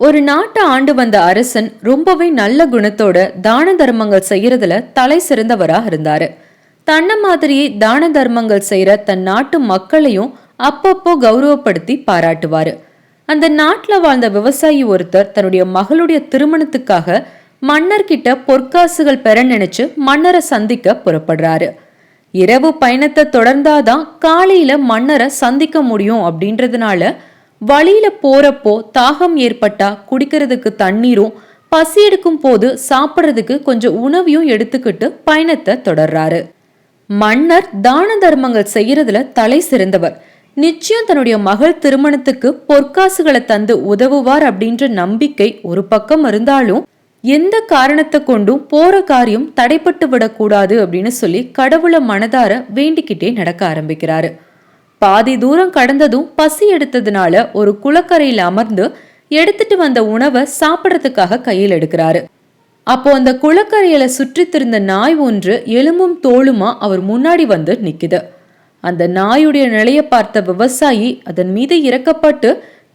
ஒரு நாட்டை ஆண்டு வந்த அரசன் ரொம்பவே நல்ல குணத்தோட தான தர்மங்கள் செய்யறதுல தலை சிறந்தவரா இருந்தாரு. தன்ன மாதிரியே தான தர்மங்கள் செய்யற தன் நாட்டு மக்களையும் அப்பப்போ கௌரவப்படுத்தி பாராட்டுவாரு. அந்த நாட்டில் வாழ்ந்த விவசாயி ஒருத்தர் தன்னுடைய மகளுடைய திருமணத்துக்காக மன்னர்கிட்ட பொற்காசுகள் பெற நினைச்சு மன்னரை சந்திக்க புறப்படுறாரு. இரவு பயணத்தை தொடர்ந்தாதான் காலையில மன்னரை சந்திக்க முடியும் அப்படின்றதுனால வழியில போறப்போ தாகம் ஏற்பட்டா குடிக்கிறதுக்கு தண்ணீரும் பசி எடுக்கும் போது சாப்பிட்றதுக்கு கொஞ்சம் உணவையும் எடுத்துக்கிட்டு பயணத்தை தொடர்றாரு. மன்னர் தான தர்மங்கள் செய்யறதுல தலை சிறந்தவர். நிச்சயம் தன்னுடைய மகள் திருமணத்துக்கு பொற்காசுகளை தந்து உதவுவார் அப்படின்ற நம்பிக்கை ஒரு பக்கம் இருந்தாலும் எந்த காரணத்தை கொண்டும் போற காரியம் தடைப்பட்டு விடக்கூடாது அப்படின்னு சொல்லி கடவுளை மனதார வேண்டிக்கிட்டே நடக்க ஆரம்பிக்கிறாரு. பாதி தூரம் கடந்ததும் பசி எடுத்ததுனால ஒரு குளக்கரையில் அமர்ந்து எடுத்துட்டு வந்த உணவை சாப்பிட்றதுக்காக கையில் எடுக்கிறாரு. அப்போ அந்த குளக்கரையில சுற்றி திருந்த நாய் ஒன்று எலும்பும் தோளுமா அவர் முன்னாடி வந்து நிக்குது. அந்த நாயுடைய நிலையை பார்த்த விவசாயி அதன் மீது இறக்கப்பட்டு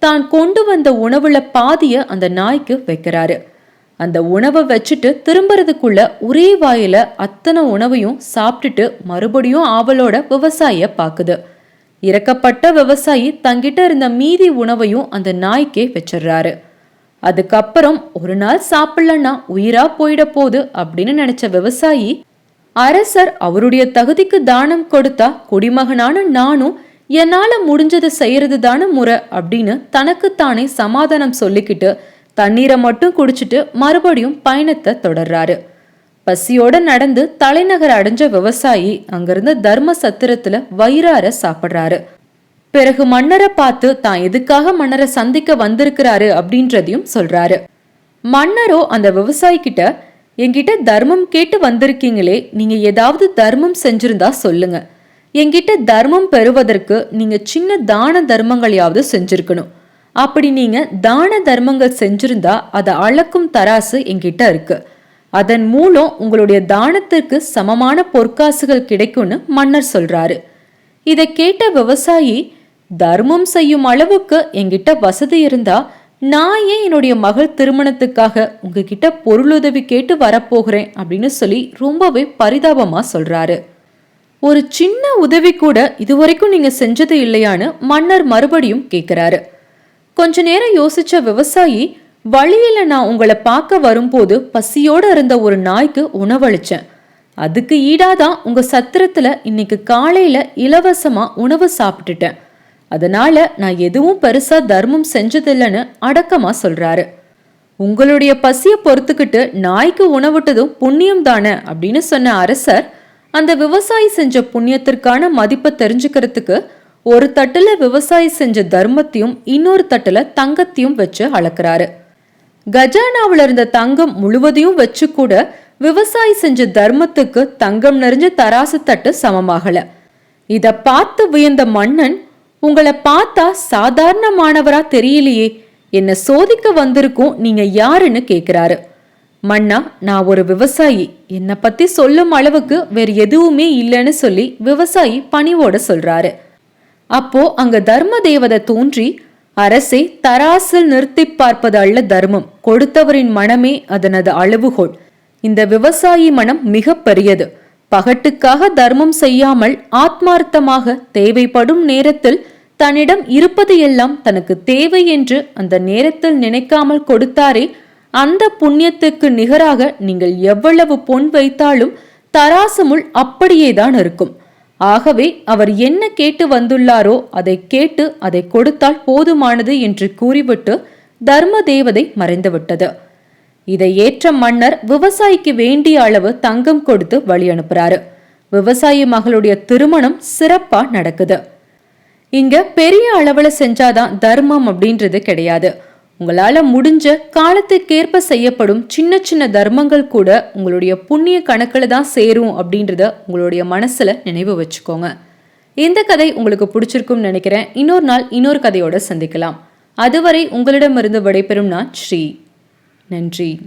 தான் கொண்டு வந்த உணவுல பாதிய அந்த நாய்க்கு வைக்கிறாரு. அந்த உணவை வச்சுட்டு திரும்புறதுக்குள்ள ஒரே வாயில அத்தனை உணவையும் சாப்பிட்டுட்டு மறுபடியும் ஆவலோட விவசாயிய பாக்குது இறக்கப்பட்ட விவசாயி தங்கிட்ட இருந்த மீதி உணவையும் அந்த நாய்க்கே வச்சிடுறாரு. அதுக்கப்புறம் ஒரு நாள் சாப்பிடலன்னா உயிரா போயிட போகுது அப்படின்னு நினைச்ச விவசாயி அரசர் அவருடைய தகுதிக்கு தானம் கொடுத்தா குடிமகனான நானும் என்னால முடிஞ்சதை செய்யறது தானே முறை அப்படின்னு தனக்குத்தானே சமாதானம் சொல்லிக்கிட்டு தண்ணீரை மட்டும் குடிச்சிட்டு மறுபடியும் பயணத்தை தொடர்றாரு. பசியோட நடந்து தலைநகர் அடைஞ்ச விவசாயி அங்கிருந்து தர்ம சத்திரத்துல வயிறார சாப்பிடுறாரு. பிறகு மன்னரை பார்த்து தான் எதுக்காக மன்னரை சந்திக்க வந்திருக்கிறாரு அப்படின்றதையும் சொல்றாரு. மன்னரோ அந்த விவசாயி கிட்ட என்கிட்ட தர்மம் கேட்டு வந்திருக்கீங்களே நீங்க ஏதாவது தர்மம் செஞ்சிருந்தா சொல்லுங்க. என்கிட்ட தர்மம் பெறுவதற்கு நீங்க சின்ன தான தர்மங்களையாவது செஞ்சிருக்கணும். அப்படி நீங்க தான தர்மங்கள் செஞ்சிருந்தா அதை அளக்கும் தராசு என்கிட்ட இருக்கு. அதன் மூலம் உங்களுடைய தானத்திற்கு சமமான பொற்காசுகள் கிடைக்கும்னு மன்னர் சொல்றாரு. இதை கேட்ட விவசாயி தர்மம் செய்யும் அளவுக்கு என்கிட்ட வசதி இருந்தா நான் ஏன் என்னுடைய மகள் திருமணத்துக்காக உங்ககிட்ட பொருளுதவி கேட்டு வரப்போகிறேன்? அப்படின்னு சொல்லி ரொம்பவே பரிதாபமா சொல்றாரு. ஒரு சின்ன உதவி கூட இதுவரைக்கும் நீங்க செஞ்சது இல்லையான்னு மன்னர் மறுபடியும் கேட்கிறாரு கொஞ்ச நேரம் யோசிச்ச விவசாயி வழியில நான் உங்களை பார்க்க வரும்போது பசியோடு இருந்த ஒரு நாய்க்கு உணவளிச்சேன். அதுக்கு ஈடாதான் உங்க சத்திரத்துல இன்னைக்கு காலையில இலவசமா உணவு சாப்பிட்டுட்டேன். அதனால நான் எதுவும் பெருசா தர்மம் செஞ்சதில்லைன்னு அடக்கமா சொல்றாரு. உங்களுடைய பசியை பொறுத்துக்கிட்டு நாய்க்கு உணவிட்டதும் புண்ணியம் தானே அப்படின்னு சொன்ன அரசர் அந்த விவசாயி செஞ்ச புண்ணியத்திற்கான மதிப்பை தெரிஞ்சுக்கிறதுக்கு ஒரு தட்டுல விவசாயி செஞ்ச தர்மத்தையும் இன்னொரு தட்டுல தங்கத்தையும் வச்சு அளக்குறாரு. கஜானாவில் இருந்த தங்கம் முழுவதையும் வச்சு கூட விவசாயி செஞ்ச தர்மத்துக்கு தங்கம் நிறைஞ்ச தராசு தட்டு சமமாகல. இத பார்த்து வியந்த மன்னன் உங்களை பார்த்தா சாதாரணமானவரா தெரியலையே. என்ன சோதிக்க வந்திருக்கும் நீங்க யாருன்னு கேக்குறாரு. மன்னா நான் ஒரு விவசாயி. என்னை பத்தி சொல்லும் அளவுக்கு வேற எதுவுமே இல்லைன்னு சொல்லி விவசாயி பணிவோட சொல்றாரு. அப்போ அங்க தர்ம தேவதை தோன்றி அரசை தராசில் நிறுத்தி பார்ப்பது அல்ல தர்மம். கொடுத்தவரின் மனமே அதனது அளவுகோல். இந்த விவசாயி மனம் மிக பெரியது. பகட்டுக்காக தர்மம் செய்யாமல் ஆத்மார்த்தமாக தேவைப்படும் நேரத்தில் தன்னிடம் இருப்பது எல்லாம் தனக்கு தேவை என்று அந்த நேரத்தில் நினைக்காமல் கொடுத்தாரே அந்த புண்ணியத்துக்கு நிகராக நீங்கள் எவ்வளவு பொன் வைத்தாலும் தராசமுள் அப்படியேதான் இருக்கும். ஆகவே அவர் என்ன கேட்டு வந்துள்ளாரோ அதை கேட்டு அதை கொடுத்தால் போதுமானது என்று கூறிவிட்டு தர்ம தேவதை மறைந்துவிட்டது. இதை ஏற்ற மன்னர் விவசாயிக்கு வேண்டிய அளவு தங்கம் கொடுத்து வழி அனுப்புறாரு. விவசாயி மகளுடைய திருமணம் சிறப்பா நடக்குது. இங்க பெரிய அளவுல செஞ்சாதான் தர்மம் அப்படின்றது கிடையாது. உங்களால முடிஞ்ச காலத்துக்கேற்ப செய்யப்படும் சின்ன சின்ன தர்மங்கள் கூட உங்களுடைய புண்ணிய கணக்கில் தான் சேரும் அப்படின்றத உங்களுடைய மனசுல நினைவு வச்சுக்கோங்க. இந்த கதை உங்களுக்கு பிடிச்சிருக்கும்னு நினைக்கிறேன். இன்னொரு நாள் இன்னொரு கதையோட சந்திக்கலாம். அதுவரை உங்களிடமிருந்து விடைபெறும் நான் ஸ்ரீ. நன்றி.